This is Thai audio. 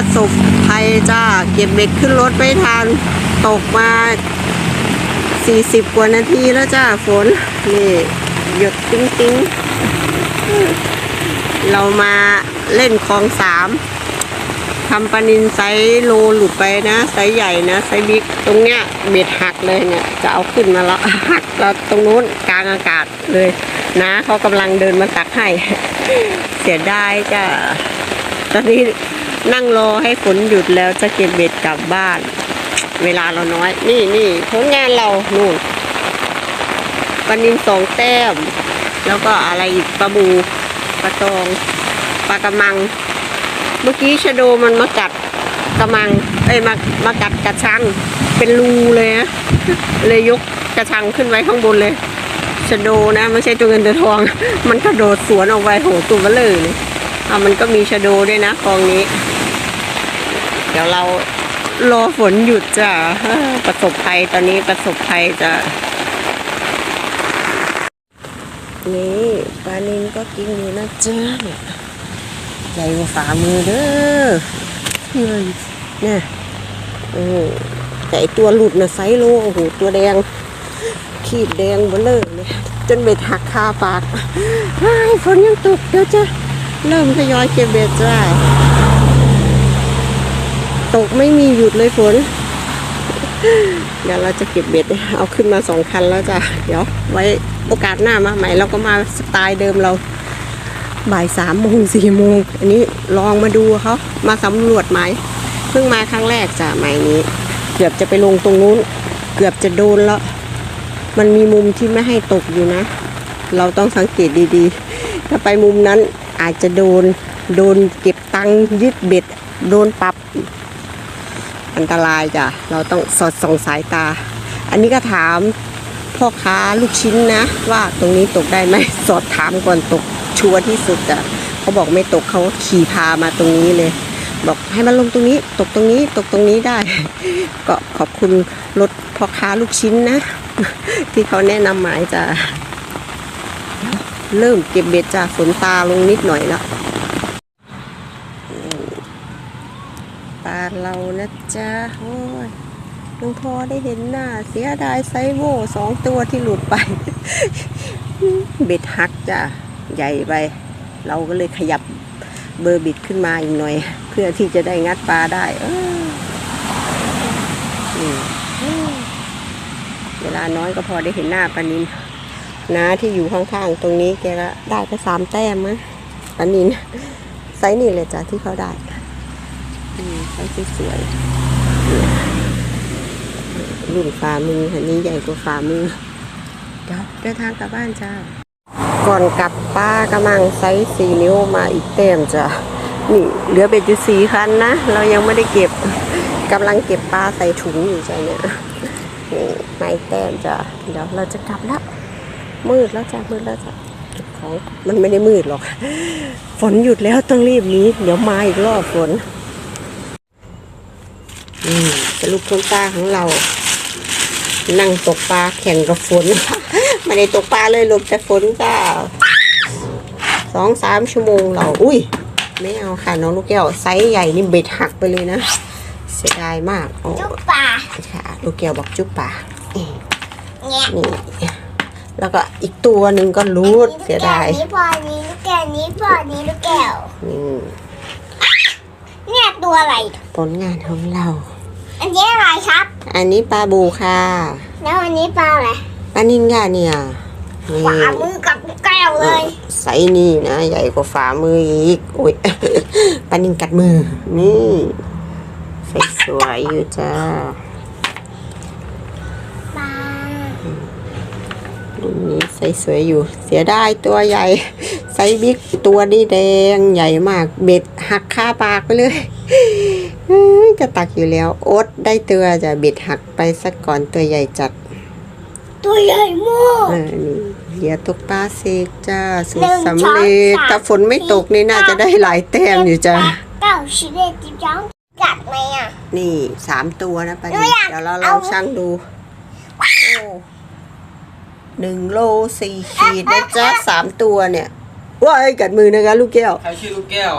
ประสบภัยจ้า เก็บเบ็ดขึ้นรถไม่ทันตกมา 40 กว่านาทีแล้วจ้าฝน นี่หยดติ้งติ้งเรามาเล่นคลองสามทำปลานินไซโลหลุดไปนะไซใหญ่นะไซบิ๊กตรงเนี้ยเบ็ดหักเลยเนี่ย จะเอาขึ้นมาแล้วหักแล้วตรงนู้นกลางอากาศเลยนะเขากำลังเดินมาตักให้ เสียดายจ้ะตอนนี้ นั่งรอให้ฝนหยุดแล้วจะเก็บเบ็ดกลับบ้าน เวลาเราน้อย นี่นี่ผลงานเรานู่นปลานินสองแต้ม แล้วก็อะไรอีกปลาบูปลาตองปลากระมัง เมื่อกี้ชะโดมันมากัดกระมัง เอ้ยมามากัดกระชัง เป็นรูเลยนะเลยยกกระชังขึ้นไว้ข้างบนเลยชะโดนะไม่ใช่ตัวเงินตัวทอง มันกระโดดสวนออกไปโหตัวเบลเลยอะมันก็มีชะโดด้วยนะคลองนี้ ดี๋ยวเรารอฝนหยุดจ้ะประสบภัยตอนนี้ประสบภัยจะนี่ปลานินก็กินอยู่นะจ๊ะเนี่ยใหญ่กว่าฝ่ามือเด้อเนี่ยโอ้แต่ไอตัวหลุดนะไซโลโอ้โหตัวแดง ขีดแดงเบลเลอเลยจนเบ็ดหักคาปากไอ้ฝนยังตกเดี๋ยวจะเริ่มทยอยเก็บเบ็ดจ้า ตกไม่มีหยุดเลยฝน เดี๋ยวเราจะเก็บเบ็ดเอาขึ้นมาสองคันแล้วจ้ะ เดี๋ยวไว้โอกาสหน้ามาใหม่เราก็มาสไตล์เดิมเราบ่ายสามโมงสี่โมงอันนี้ลองมาดูเขามาสำรวจไหมเพิ่งมาครั้งแรกจ้ะไหมนี้ เกือบจะไปลงตรงนู้น เกือบจะโดนแล้ว มันมีมุมที่ไม่ให้ตกอยู่นะ เราต้องสังเกตดีๆ ถ้าไปมุมนั้นอาจจะโดน โดนเก็บตังค์ยึดเบ็ด โดนปรับ อันตรายจ้ะเราต้องสอดส่องสายตา อันนี้ก็ถามพ่อค้าลูกชิ้นนะ ว่าตรงนี้ตกได้ไหมสอบถามก่อนตกชัวร์ที่สุดอะเขาบอกไม่ตกเขาขี่พามาตรงนี้เลย บอกให้มันลงตรงนี้ ตกตรงนี้ตกตรงนี้ได้ ก็ขอบคุณรถพ่อค้าลูกชิ้นนะ ที่เขาแนะนำหมายจะเริ่มเก็บเบ็ดจากฝนตาลงนิดหน่อยแล้ว ปลาเรานะจ๊ะโอ้ยหลวงพ่อได้เห็นหน้า เสียดายไซโวสองตัวที่หลุดไป เบ็ดหักจ้ะใหญ่ไป เราก็เลยขยับเบอร์บิดขึ้นมาอีกหน่อย เพื่อที่จะได้งัดปลาได้ เออเวลาน้อยก็พอได้เห็นหน้าปลานินน้าที่อยู่ข้างๆ ตรงนี้แกก็ได้ไปสามแต้มมั้งปลานินไซนี่เลยจ้ะที่เขาได้ อืมไซส์สวยๆเนี่ยรุ่นฝ่ามืออันนี้ใหญ่กว่าฝ่ามือ เดี๋ยวเดินทางกลับบ้านจ้า ก่อนกลับป้ากำลังไซส์สี่นิ้วมาอีกแต้มจ้ะ นี่เหลือเบ็ดอยู่สี่คันนะ เรายังไม่ได้เก็บกำลังเก็บปลาใส่ถุงอยู่จ้ะเนี่ยนี่ไม้แต้มจ้ะ เดี๋ยวเราจะกลับแล้ว มืดแล้วจ้ะ มืดแล้วจ้ะเก็บของมันไม่ได้มืดหรอก ฝนหยุดแล้วต้องรีบหนี้ เดี๋ยวมาอีกรอบฝน อืมสรุปคนตาของเรา นั่งตกปลาแข่งกับฝนไม่ได้ตกปลาเลยหลบแต่ฝนจ้าสองสามชั่วโมงเรา อุ้ย ไม่เอาค่ะน้องลูกแก้วไซส์ใหญ่นี่เบ็ดหักไปเลยนะ เสียดายมากโอ้จุ๊บป่าค่ะ ลูกแก้วบอกจุ๊บป่านี่เนี่ยนี่แล้วก็อีกตัวหนึ่งก็รูดเสียดายนี้พอนี้ลูกแก้วนี้พอนี้ลูกแก้วนี่เนี่ยตัวอะไร ผลงานของเรา อันนี้อะไรครับ อันนี้ปลาบูค่ะ แล้วอันนี้ปลาอะไรปลานิ่งย่าเนี่ยนี่ฝ่ามือกับลูกแก้วเลยไซส์นี่นะ ใหญ่กว่าฝ่ามืออีกโอ้ยปลานิ่งกัดมือ นี่ใสสวยอยู่จ้าปลารุ่นนี้ไซส์สวยอยู่ เสียดายตัวใหญ่ไซส์บิ๊กตัวนี้แดงใหญ่มาก เบ็ดหักคาปากไปเลยเอ้ย จะตักอยู่แล้วโอ๊ตได้ตัวจะเบ็ดหักไปสักก่อนตัวใหญ่จัด ตัวใหญ่มากเออนี่เหยื่อตกปลาเสกจ้าสูหนึ่ตรงสำเร็จสองสามถ้าฝนไม่ตกนี่น่าจะได้หลายแต้มอยู่จ้าเก้าสิบเอ็ดสิบสองกัดไหมอะ นี่สามตัวนะป้าหนูนี่อยากเดี๋ยวเราลเอาองชั่งดูโอ้หนึ่งโลสี่ขีดนะจ๊ะสามตัวเนี่ยว้ายกัดมือนะคะลูกแก้ว ใครชื่อลูกแก้ว